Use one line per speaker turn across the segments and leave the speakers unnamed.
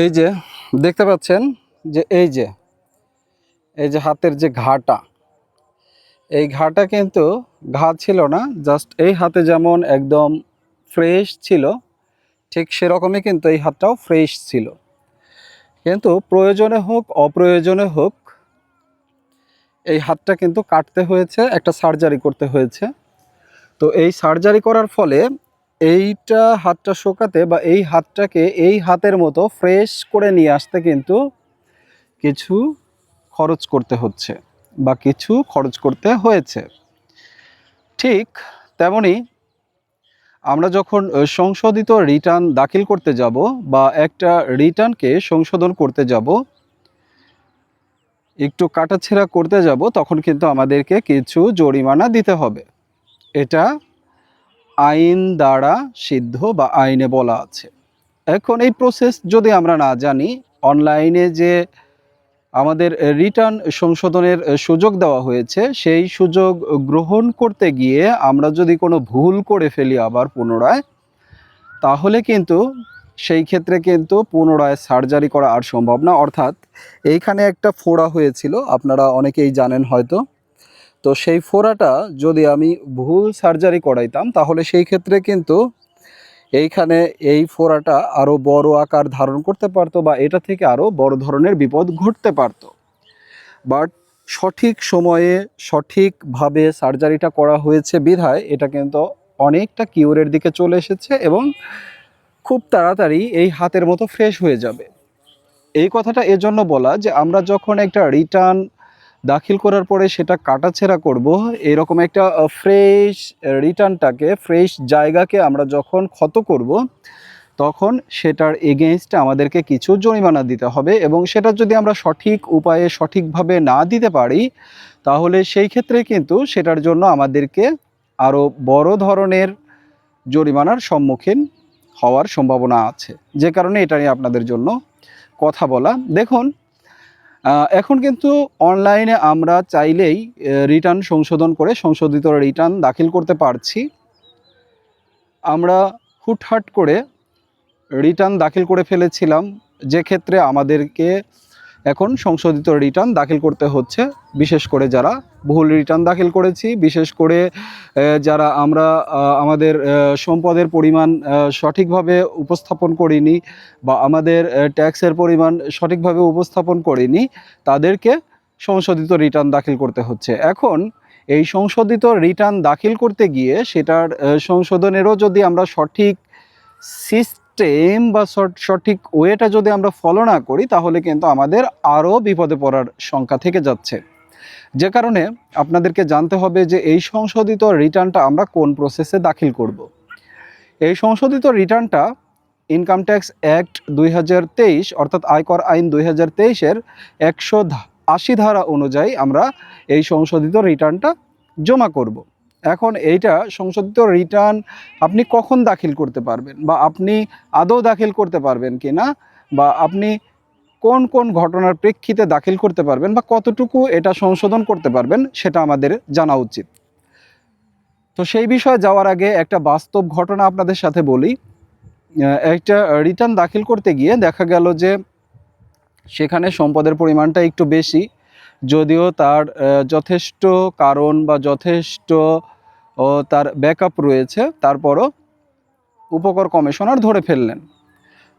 এই যে, দেখতে পাচ্ছেন যে এই যে এই যে হাতের যে ঘাটা, এই ঘাটা কিন্তু ঘা ছিল না জাস্ট এই হাতে যেমন একদম ফ্রেশ ছিল, ঠিক সেরকমই কিন্তু এই হাতটাও ফ্রেশ ছিল। কিন্তু প্রয়োজনে হোক, অপ্রয়োজনে হোক, এই হাতটা কিন্তু কাটতে হয়েছে, একটা সার্জারি করতে হয়েছে। তো এই সার্জারি করার ফলে এইটা হাতটা শোকাতে বা এই হাতটাকে এই হাতের মতো ফ্রেশ করে নিয়ে আসতে কিন্তু কিছু খরচ করতে হচ্ছে বা কিছু খরচ করতে হয়েছে। ঠিক তেমনি আমরা যখন সংশোধিত রিটার্ন দাখিল করতে যাব বা একটা রিটার্নকে সংশোধন করতে যাব, একটু কাটাছেঁড়া করতে যাব, তখন কিন্তু আমাদেরকে কিছু জরিমানা দিতে হবে। এটা আইন দ্বারা সিদ্ধ বা আইনে বলা আছে। এখন এই প্রসেস যদি আমরা না জানি অনলাইনে যে আমাদের রিটার্ন সংশোধনের সুযোগ দেওয়া হয়েছে, সেই সুযোগ গ্রহণ করতে গিয়ে আমরা যদি কোনো ভুল করে ফেলি আবার পুনরায়, তাহলে কিন্তু সেই ক্ষেত্রে কিন্তু পুনরায় সার্জারি করা আর সম্ভব না। অর্থাৎ এইখানে একটা ফোড়া হয়েছিল, আপনারা অনেকেই জানেন হয়তো। তো সেই ফোড়াটা যদি আমি ভুল সার্জারি করাইতাম, তাহলে সেই ক্ষেত্রে কিন্তু এইখানে এই ফোড়াটা আরও বড় আকার ধারণ করতে পারতো বা এটা থেকে আরও বড় ধরনের বিপদ ঘটতে পারতো। বাট সঠিক সময়ে সঠিকভাবে সার্জারিটা করা হয়েছে বিধায় এটা কিন্তু অনেকটা কিউরের দিকে চলে এসেছে এবং খুব তাড়াতাড়ি এই হাতের মতো ফ্রেশ হয়ে যাবে। এই কথাটা এজন্য বলা যে আমরা যখন একটা রিটার্ন দাখিল করার পরে সেটা কাটাছেঁড়া করব। এরকম একটা ফ্রেশ রিটার্নটাকে ফ্রেশ জায়গাকে আমরা যখন ক্ষত করব, তখন সেটার এগেনস্টে আমাদেরকে কিছু জরিমানা দিতে হবে এবং সেটা যদি আমরা সঠিক উপায়ে সঠিকভাবে না দিতে পারি, তাহলে সেই ক্ষেত্রে কিন্তু সেটার জন্য আমাদেরকে আরও বড় ধরনের জরিমানার সম্মুখীন হওয়ার সম্ভাবনা আছে। যে কারণে এটা নিয়ে আপনাদের জন্য কথা বলা। দেখুন এখন কিন্তু অনলাইনে আমরা চাইলেই রিটার্ন সংশোধন করে সংশোধিত রিটার্ন দাখিল করতে পারছি। আমরা হুটহাট করে রিটার্ন দাখিল করে ফেলেছিলাম। যে ক্ষেত্রে আমাদেরকে এখন সংশোধিত রিটার্ন দাখিল করতে হচ্ছে, বিশেষ করে যারা ভুল রিটার্ন দাখিল করেছি, বিশেষ করে যারা আমরা আমাদের সম্পদের পরিমাণ সঠিকভাবে উপস্থাপন করিনি বা আমাদের ট্যাক্সের পরিমাণ সঠিকভাবে উপস্থাপন করিনি, তাদেরকে সংশোধিত রিটার্ন দাখিল করতে হচ্ছে। এখন এই সংশোধিত রিটার্ন দাখিল করতে গিয়ে সেটার সংশোধনেরও যদি আমরা সঠিক সিস্টেম বা সঠ- সঠিক ওয়েটা যদি আমরা ফলো না করি, তাহলে কিন্তু আমাদের আরও বিপদে পড়ার সংখ্যা থেকে যাচ্ছে যে কারণে আপনাদেরকে জানতে হবে যে এই সংশোধিত রিটার্নটা আমরা কোন প্রসেসে দাখিল করব। এই সংশোধিত রিটার্নটা ইনকাম ট্যাক্স অ্যাক্ট দুই হাজার তেইশ অর্থাৎ আয়কর আইন দুই হাজার তেইশের একশো আশি ধারা অনুযায়ী আমরা এই সংশোধিত রিটার্নটা জমা করব। এখন এইটা সংশোধিত রিটার্ন আপনি কখন দাখিল করতে পারবেন? বা আপনি আদৌ দাখিল করতে পারবেন কি না বা আপনি কোন কোন ঘটনার প্রেক্ষিতে দাখিল করতে পারবেন? বা কতটুকু এটা সংশোধন করতে পারবেন? সেটা আমাদের জানা উচিত। তো সেই বিষয়ে যাওয়ার আগে একটা বাস্তব ঘটনা আপনাদের সাথে বলি। একটা রিটার্ন দাখিল করতে গিয়ে দেখা গেল যে সেখানে সম্পদের পরিমাণটা একটু বেশি, যদিও তার যথেষ্ট কারণ বা যথেষ্ট ও তার ব্যাকআপ রয়েছে, তারপরও উপকর কমিশনার ধরে ফেললেন।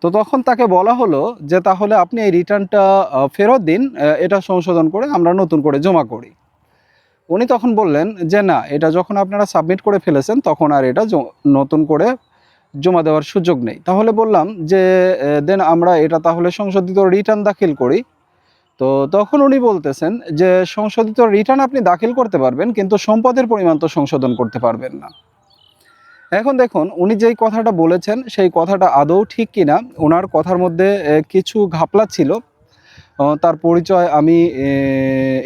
তো তখন তাকে বলা হলো যে তাহলে আপনি এই রিটার্নটা ফেরত দিন এটা সংশোধন করে আমরা নতুন করে জমা করি। উনি তখন বললেন যে না, এটা যখন আপনারা সাবমিট করে ফেলেছেন, তখন আর এটা নতুন করে জমা দেওয়ার সুযোগ নেই। তাহলে বললাম যে দেন আমরা এটা তাহলে সংশোধিত রিটার্ন দাখিল করি। তো তখন উনি বলতেছেন যে সংশোধিত রিটার্ন আপনি দাখিল করতে পারবেন, কিন্তু সম্পদের পরিমাণ তো সংশোধন করতে পারবেন না। এখন দেখুন, উনি যেই কথাটা বলেছেন, সেই কথাটা আদৌ ঠিক কিনা ওনার কথার মধ্যে কিছু ঘাপলা ছিল। তার পরিচয় আমি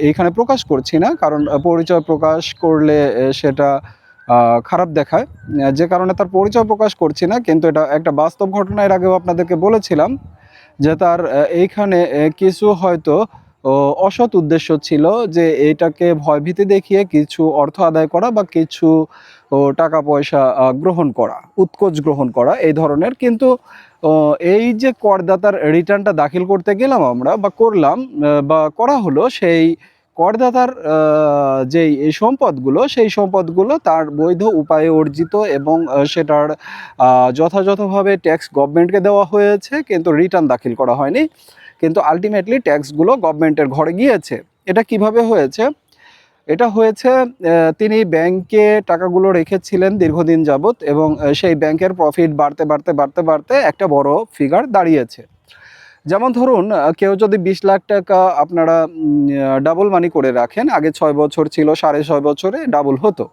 এইখানে প্রকাশ করছি না, কারণ পরিচয় প্রকাশ করলে সেটা খারাপ দেখায়। যে কারণে তার পরিচয় প্রকাশ করছি না, কিন্তু এটা একটা বাস্তব ঘটনা, এর আগেও আপনাদেরকে বলেছিলাম। যে তার এইখানে কিছু হয়তো অসৎ উদ্দেশ্য ছিল যে এটাকে ভয়ভীতি দেখিয়ে কিছু অর্থ আদায় করা বা কিছু টাকা পয়সা গ্রহণ করা, উৎকোচ গ্রহণ করা, এই ধরনের। কিন্তু এই যে করদাতার রিটার্নটা দাখিল করতে গেলাম আমরা বা করলাম বা করা হলো সেই করদাতার যেই এই সম্পদগুলো, সেই সম্পদগুলো তার বৈধ উপায়ে অর্জিত এবং সেটার যথাযথভাবে ট্যাক্স গভর্নমেন্টকে দেওয়া হয়েছে, কিন্তু রিটার্ন দাখিল করা হয়নি। কিন্তু আলটিমেটলি ট্যাক্সগুলো গভর্নমেন্টের ঘরে গিয়েছে। এটা কীভাবে হয়েছে? এটা হয়েছে তিনি ব্যাংকে টাকাগুলো রেখেছিলেন দীর্ঘদিন যাবত এবং সেই ব্যাংকের প্রফিট বাড়তে বাড়তে বাড়তে বাড়তে একটা বড় ফিগার দাঁড়িয়েছে। যেমন ধরুন কেউ যদি বিশ লাখ টাকা আপনারা ডাবল মানি করে রাখেন, আগে ছয় বছর ছিল, সাড়ে ছয় বছরে ডাবল হতো।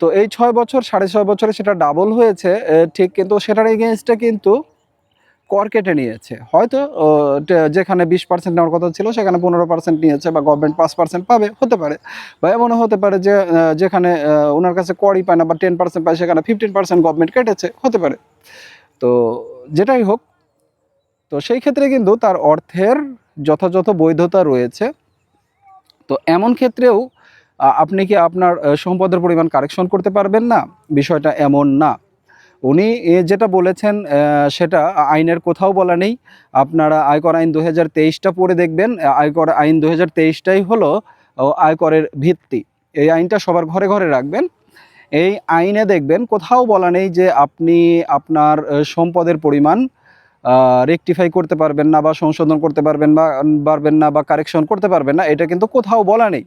তো এই ছয় বছর, সাড়ে ছয় বছরে সেটা ডাবল হয়েছে ঠিক কিন্তু সেটার এগেনস্টে কিন্তু কর কেটে নিয়েছে। হয়তো যেখানে বিশ পার্সেন্ট নেওয়ার কথা ছিল, সেখানে পনেরো পার্সেন্ট নিয়েছে বা গভর্নমেন্ট পাঁচ পার্সেন্ট পাবে, হতে পারে। বা এমনও হতে পারে যে যেখানে ওনার কাছে করই পায় না বা টেন পার্সেন্ট পায়, সেখানে ফিফটিন পার্সেন্ট গভর্নমেন্ট কেটেছে, হতে পারে। তো যেটাই হোক তো সেই ক্ষেত্রে কিন্তু তার অর্থের যথাযথ বৈধতা রয়েছে। তো এমন ক্ষেত্রেও আপনি কি আপনার সম্পদের পরিমাণ কারেকশন করতে পারবেন না? বিষয়টা এমন না। উনি যেটা বলেছেন সেটা আইনের কোথাও বলা নেই। আপনারা আয়কর আইন দু হাজার তেইশটা পড়ে দেখবেন। আয়কর আইন দু হাজার তেইশটাই হলো আয়করের ভিত্তি। এই আইনটা সবার ঘরে ঘরে রাখবেন। এই আইনে দেখবেন, কোথাও বলা নেই যে আপনি আপনার সম্পদের পরিমাণ রেকটিফাই করতে পারবেন না বা সংশোধন করতে পারবেন বা, পারবেন না বা কারেকশন করতে পারবেন না, এটা কিন্তু কোথাও বলা নেই।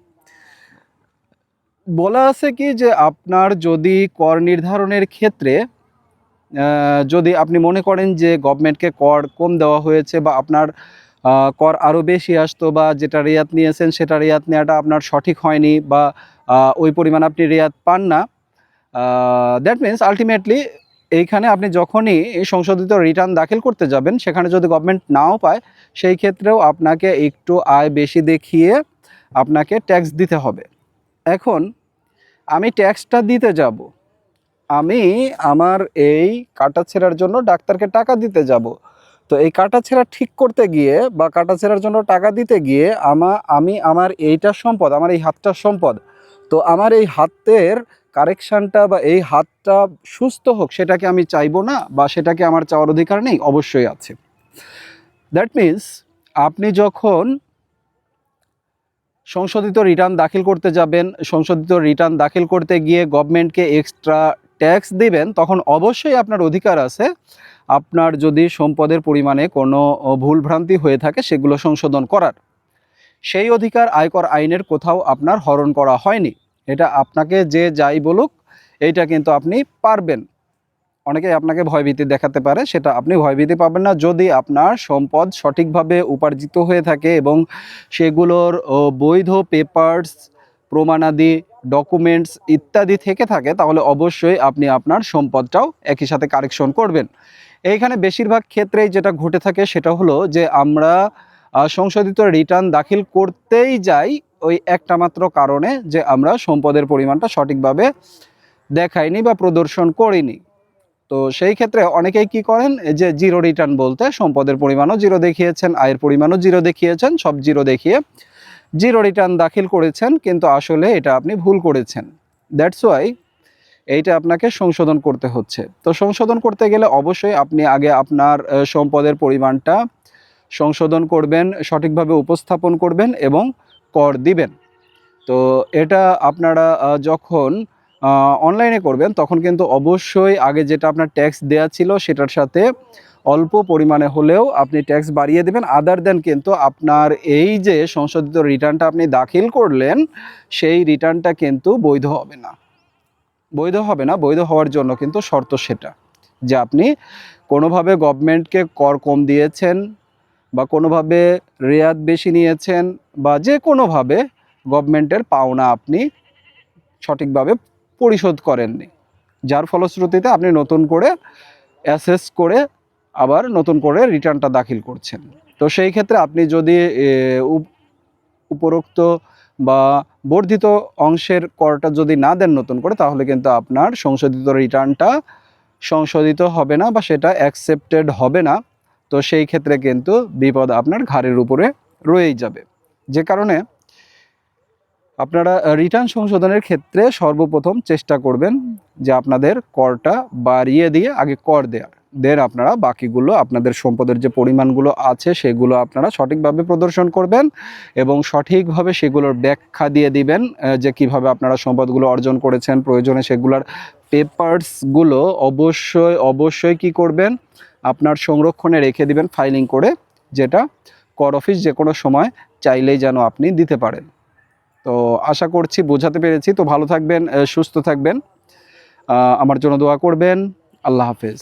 বলা আছে কি যে আপনার যদি কর নির্ধারণের ক্ষেত্রে যদি আপনি মনে করেন যে গভর্নমেন্টকে কর কম দেওয়া হয়েছে বা আপনার কর আরও বেশি আসতো বা যেটা রেয়াত নিয়েছেন সেটা রেয়াত নেওয়াটা আপনার সঠিক হয়নি বা ওই পরিমাণ আপনি রেয়াত পান না দ্যাট মিন্স আলটিমেটলি এইখানে আপনি যখনই সংশোধিত রিটার্ন দাখিল করতে যাবেন, সেখানে যদি গভর্নমেন্ট নাও পায়, সেই ক্ষেত্রেও আপনাকে একটু আয় বেশি দেখিয়ে আপনাকে ট্যাক্স দিতে হবে। এখন আমি ট্যাক্সটা দিতে যাব। আমি আমার এই কাটা ছেঁড়ার জন্য ডাক্তারকে টাকা দিতে যাব। তো এই কাটা ছেঁড়া ঠিক করতে গিয়ে বা কাটা ছেঁড়ার জন্য টাকা দিতে গিয়ে আমা, আমি আমার এইটা সম্পদ, আমার এই হাতটার সম্পদ, তো আমার এই হাতের কারেকশানটা বা এই হাতটা সুস্থ হোক, সেটাকে আমি চাইব না বা সেটাকে আমার চাওয়ার অধিকার নেই, অবশ্যই আছে। দ্যাট মিন্স আপনি যখন সংশোধিত রিটার্ন দাখিল করতে যাবেন, সংশোধিত রিটার্ন দাখিল করতে গিয়ে গভর্নমেন্টকে এক্সট্রা ট্যাক্স দিবেন, তখন অবশ্যই আপনার অধিকার আছে। আপনার যদি সম্পদের পরিমাণে কোনো ভুলভ্রান্তি হয়ে থাকে, সেগুলো সংশোধন করার। সেই অধিকার আয়কর আইনের কোথাও আপনার হরণ করা হয়নি। এটা আপনাকে যে যাই বলুক, এইটা কিন্তু আপনি পারবেন। অনেকে আপনাকে ভয়ভীতি দেখাতে পারে, সেটা আপনি ভয়ভীতি পাবেন না। যদি আপনার সম্পদ সঠিকভাবে উপার্জিত হয়ে থাকে এবং সেগুলোর বৈধ পেপারস প্রমাণাদি ডকুমেন্টস ইত্যাদি থেকে থাকে, তাহলে অবশ্যই আপনি আপনার সম্পদটাও একই সাথে কারেকশন করবেন। এইখানে বেশিরভাগ ক্ষেত্রেই যেটা ঘটে থাকে সেটা হলো যে আমরা সংশোধিত রিটার্ন দাখিল করতেই যাই ওই একটা মাত্র কারণে যে আমরা সম্পদের পরিমাণটা সঠিকভাবে দেখাইনি বা প্রদর্শন করিনি। তো সেই ক্ষেত্রে অনেকেই কি করেন যে জিরো রিটার্ন বলতে সম্পদের পরিমাণও জিরো দেখিয়েছেন, আয়ের পরিমাণও জিরো দেখিয়েছেন, সব জিরো দেখিয়ে জিরো রিটার্ন দাখিল করেছেন, কিন্তু আসলে এটা আপনি ভুল করেছেন। দ্যাটস ওয়াই এইটা আপনাকে সংশোধন করতে হচ্ছে। তো সংশোধন করতে গেলে অবশ্যই আপনি আগে আপনার সম্পদের পরিমাণটা সংশোধন করবেন, সঠিকভাবে উপস্থাপন করবেন এবং কর দিবেন। তো এটা আপনারা যখন অনলাইনে করবেন, তখন কিন্তু অবশ্যই আগে যেটা আপনার ট্যাক্স দেয়া ছিল, সেটার সাথে অল্প পরিমাণে হলেও আপনি ট্যাক্স বাড়িয়ে দেবেন। আদার দেন কিন্তু আপনার এই যে সংশোধিত রিটার্নটা আপনি দাখিল করলেন, সেই রিটার্নটা কিন্তু বৈধ হবে না। বৈধ হবে না, বৈধ হওয়ার জন্য কিন্তু শর্ত সেটা যে আপনি কোনোভাবে গভর্নমেন্টকে কর কম দিয়েছেন বা কোনোভাবে রেয়াত বেশি নিয়েছেন বা যে কোনোভাবে গভর্নমেন্টের পাওনা আপনি সঠিকভাবে পরিশোধ করেননি। যার ফলশ্রুতিতে আপনি নতুন করে অ্যাসেস করে আবার নতুন করে রিটার্নটা দাখিল করছেন। তো সেই ক্ষেত্রে আপনি যদি উপ- উপরোক্ত বা বর্ধিত অংশের করটা যদি না দেন নতুন করে, তাহলে কিন্তু আপনার সংশোধিত রিটার্নটা সংশোধিত হবে না বা সেটা অ্যাকসেপ্টেড হবে না। তো সেই ক্ষেত্রে কিন্তু বিপদ আপনার ঘাড়ের উপরে রয়েই যাবে। যে কারণে আপনারা রিটার্ন সংশোধনের ক্ষেত্রে সর্বপ্রথম চেষ্টা করবেন যে আপনাদের করটা বাড়িয়ে দিয়ে আগে কর দেওয়ার দেন আপনারা বাকিগুলো, আপনাদের সম্পদের যে পরিমাণগুলো আছে সেগুলো আপনারা সঠিকভাবে প্রদর্শন করবেন এবং সঠিকভাবে সেগুলোর ব্যাখ্যা দিয়ে দিবেন যে কীভাবে আপনারা সম্পদগুলো অর্জন করেছেন, প্রয়োজনে সেগুলোর পেপারসগুলো অবশ্যই অবশ্যই কি করবেন, আপনার সংরক্ষণে রেখে দিবেন, ফাইলিং করে, যেটা কর অফিস যে কোনো সময় চাইলেই যেন আপনি দিতে পারেন। তো আশা করছি বোঝাতে পেরেছি, তো ভালো থাকবেন সুস্থ থাকবেন আমার জন্য দোয়া করবেন, আল্লাহ হাফেজ।